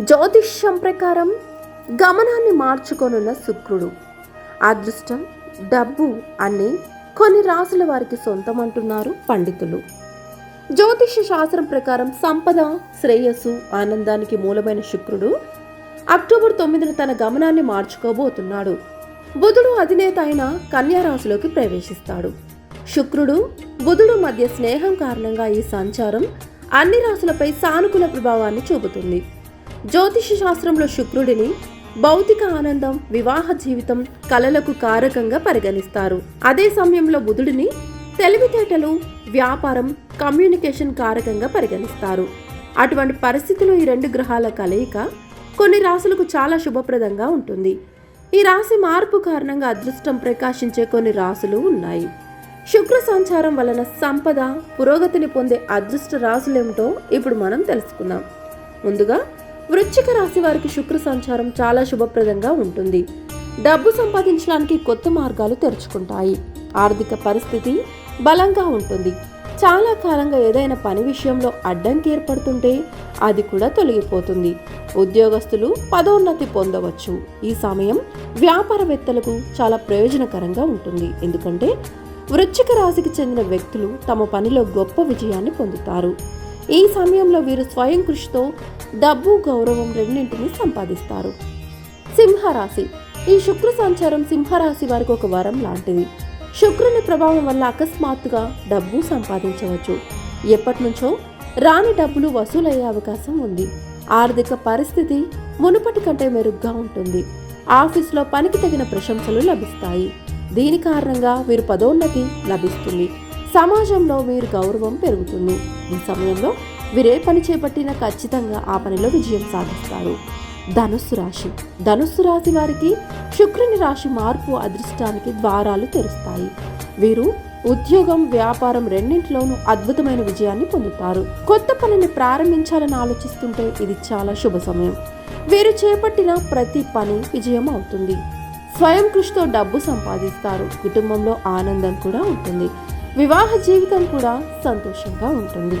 జ్యోతిష్యం ప్రకారం గమనాన్ని మార్చుకొనున్న శుక్రుడు. అదృష్టం డబ్బు అని కొన్ని రాసుల వారికి సొంతం అంటున్నారు పండితులు. జ్యోతిష శాస్త్రం ప్రకారం సంపద శ్రేయస్సు ఆనందానికి మూలమైన శుక్రుడు అక్టోబర్ తొమ్మిదిన తన గమనాన్ని మార్చుకోబోతున్నాడు. బుధుడు అధినేత అయిన కన్యారాశిలోకి ప్రవేశిస్తాడు. శుక్రుడు బుధుడు మధ్య స్నేహం కారణంగా ఈ సంచారం అన్ని రాశులపై సానుకూల ప్రభావాన్ని చూపుతుంది. జ్యోతిష శాస్త్రంలో శుక్రుడిని భౌతిక ఆనందం వివాహ జీవితం కలలకు కారకంగా పరిగణిస్తారు. అదే సమయంలో బుధుడిని తెలివితేటలు వ్యాపారం కమ్యూనికేషన్ కారకంగా పరిగణిస్తారు. అటువంటి పరిస్థితులు ఈ రెండు గ్రహాల కలయిక కొన్ని రాశులకు చాలా శుభప్రదంగా ఉంటుంది. ఈ రాశి మార్పు కారణంగా అదృష్టం ప్రకాశించే కొన్ని రాశులు ఉన్నాయి. శుక్ర సంచారం వలన సంపద పురోగతిని పొందే అదృష్ట రాశులేమిటో ఇప్పుడు మనం తెలుసుకుందాం. ముందుగా వృశ్చిక రాశి వారికి శుక్ర సంచారం చాలా శుభప్రదంగా ఉంటుంది. డబ్బు సంపాదించడానికి కొత్త మార్గాలు తెరుచుకుంటాయి. ఆర్థిక పరిస్థితి బలంగా ఉంటుంది. చాలా కాలంగా ఏదైనా పని విషయంలో అడ్డంకి ఏర్పడుతుంటే అది కూడా తొలగిపోతుంది. ఉద్యోగస్తులు పదోన్నతి పొందవచ్చు. ఈ సమయం వ్యాపారవేత్తలకు చాలా ప్రయోజనకరంగా ఉంటుంది. ఎందుకంటే వృశ్చిక రాశికి చెందిన వ్యక్తులు తమ పనిలో గొప్ప విజయాన్ని పొందుతారు. ఈ సమయంలో వీరు స్వయం కృషితో డబ్బు గౌరవం రెండింటిని సంపాదిస్తారు. సింహరాశి. ఈ శుక్ర సంచారం సింహరాశి వారికి ఒక వరం లాంటిది. శుక్రుని ప్రభావం వల్ల అకస్మాత్తుగా డబ్బు సంపాదించవచ్చు. ఎప్పటి నుంచో రాని డబ్బులు వసూలయ్యే అవకాశం ఉంది. ఆర్థిక పరిస్థితి మునుపటి కంటే మెరుగ్గా ఉంటుంది. ఆఫీసులో పనికి తగిన ప్రశంసలు లభిస్తాయి. దీని కారణంగా వీరు పదోన్నతి లభిస్తుంది. సమాజంలో వీరి గౌరవం పెరుగుతుంది. ఈ సమయంలో వీరే పని చేపట్టినా ఖచ్చితంగా ఆ పనిలో విజయం సాధిస్తారు. ధనుస్సు రాశి. ధనుస్సు రాశి వారికి శుక్రుని రాశి మార్పు అదృష్టానికి ద్వారాలు తెరుస్తాయి. వీరు ఉద్యోగం వ్యాపారం రెండింటిలోనూ అద్భుతమైన విజయాన్ని పొందుతారు. కొత్త పనిని ప్రారంభించాలని ఆలోచిస్తుంటే ఇది చాలా శుభ సమయం. వీరు చేపట్టిన ప్రతి పని విజయం అవుతుంది. స్వయం కృషితో డబ్బు సంపాదిస్తారు. కుటుంబంలో ఆనందం కూడా ఉంటుంది. వివాహ జీవితం కూడా సంతోషంగా ఉంటుంది.